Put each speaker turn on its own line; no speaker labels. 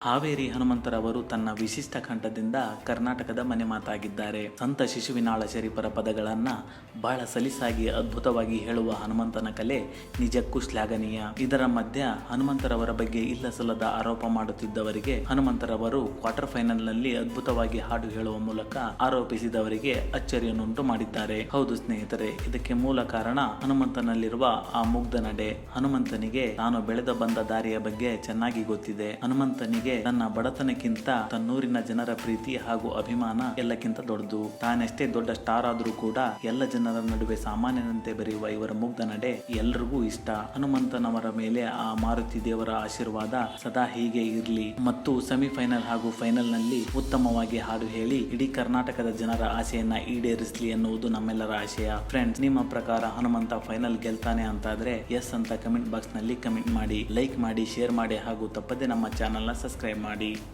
ಹಾವೇರಿ ಹನುಮಂತರವರು ತನ್ನ ವಿಶಿಷ್ಟ ಕಂಠದಿಂದ ಕರ್ನಾಟಕದ ಮನೆ ಮಾತಾಗಿದ್ದಾರೆ. ಸಂತ ಶಿಶುವಿನಾಳ ಶರೀಫರ ಪದಗಳನ್ನು ಬಹಳ ಸಲೀಸಾಗಿ, ಅದ್ಭುತವಾಗಿ ಹೇಳುವ ಹನುಮಂತನ ಕಲೆ ನಿಜಕ್ಕೂ ಶ್ಲಾಘನೀಯ. ಇದರ ಮಧ್ಯ ಹನುಮಂತರವರ ಬಗ್ಗೆ ಇಲ್ಲಸಲ್ಲದ ಆರೋಪ ಮಾಡುತ್ತಿದ್ದವರಿಗೆ ಹನುಮಂತರವರು ಕ್ವಾರ್ಟರ್ ಫೈನಲ್ನಲ್ಲಿ ಅದ್ಭುತವಾಗಿ ಹಾಡು ಹೇಳುವ ಮೂಲಕ ಆರೋಪಿಸಿದವರಿಗೆ ಅಚ್ಚರಿಯನ್ನುಂಟು ಮಾಡಿದ್ದಾರೆ. ಹೌದು ಸ್ನೇಹಿತರೆ, ಇದಕ್ಕೆ ಮೂಲ ಕಾರಣ ಹನುಮಂತನಲ್ಲಿರುವ ಆ ಮುಗ್ಧ ನಡೆ. ಹನುಮಂತನಿಗೆ ತಾನು ಬೆಳೆದ ಬಂದ ದಾರಿಯ ಬಗ್ಗೆ ಚೆನ್ನಾಗಿ ಗೊತ್ತಿದೆ. ಹನುಮಂತನಿಗೆ ತನ್ನ ಬಡತನಕ್ಕಿಂತ ತನ್ನೂರಿನ ಜನರ ಪ್ರೀತಿ ಹಾಗೂ ಅಭಿಮಾನ ಎಲ್ಲಕ್ಕಿಂತ ದೊಡ್ಡದು. ತಾನೆಷ್ಟೇ ದೊಡ್ಡ ಸ್ಟಾರ್ ಆದ್ರೂ ಕೂಡ ಎಲ್ಲ ಜನರ ನಡುವೆ ಸಾಮಾನ್ಯನಂತೆ ಬರೆಯುವ ಇವರ ಮುಗ್ಧ ನಡೆ ಎಲ್ಲರಿಗೂ ಇಷ್ಟ. ಹನುಮಂತನವರ ಮೇಲೆ ಆ ಮಾರುತಿ ದೇವರ ಆಶೀರ್ವಾದ ಸದಾ ಹೀಗೆ ಇರಲಿ. ಮತ್ತು ಸೆಮಿಫೈನಲ್ ಹಾಗೂ ಫೈನಲ್ನಲ್ಲಿ ಉತ್ತಮವಾಗಿ ಹಾಡು ಹೇಳಿ ಇಡೀ ಕರ್ನಾಟಕದ ಜನರ ಆಸೆಯನ್ನ ಈಡೇರಿಸಲಿ ಎನ್ನುವುದು ನಮ್ಮೆಲ್ಲರ ಆಶಯ. ಫ್ರೆಂಡ್ಸ್ ನಿಮ್ಮ ಪ್ರಕಾರ ಹನುಮಂತ ಫೈನಲ್ ಗೆಲ್ತಾನೆ ಅಂತಾದ್ರೆ ಎಸ್ ಅಂತ ಕಮೆಂಟ್ ಬಾಕ್ಸ್ನಲ್ಲಿ ಕಮೆಂಟ್ ಮಾಡಿ ಲೈಕ್ ಮಾಡಿ ಶೇರ್ ಮಾಡಿ ಹಾಗೂ ತಪ್ಪದೆ ನಮ್ಮ ಚಾನೆಲ್ನ ಸಬ್ಸ್ಕ್ರೈಬ್ ಮಾಡಿ.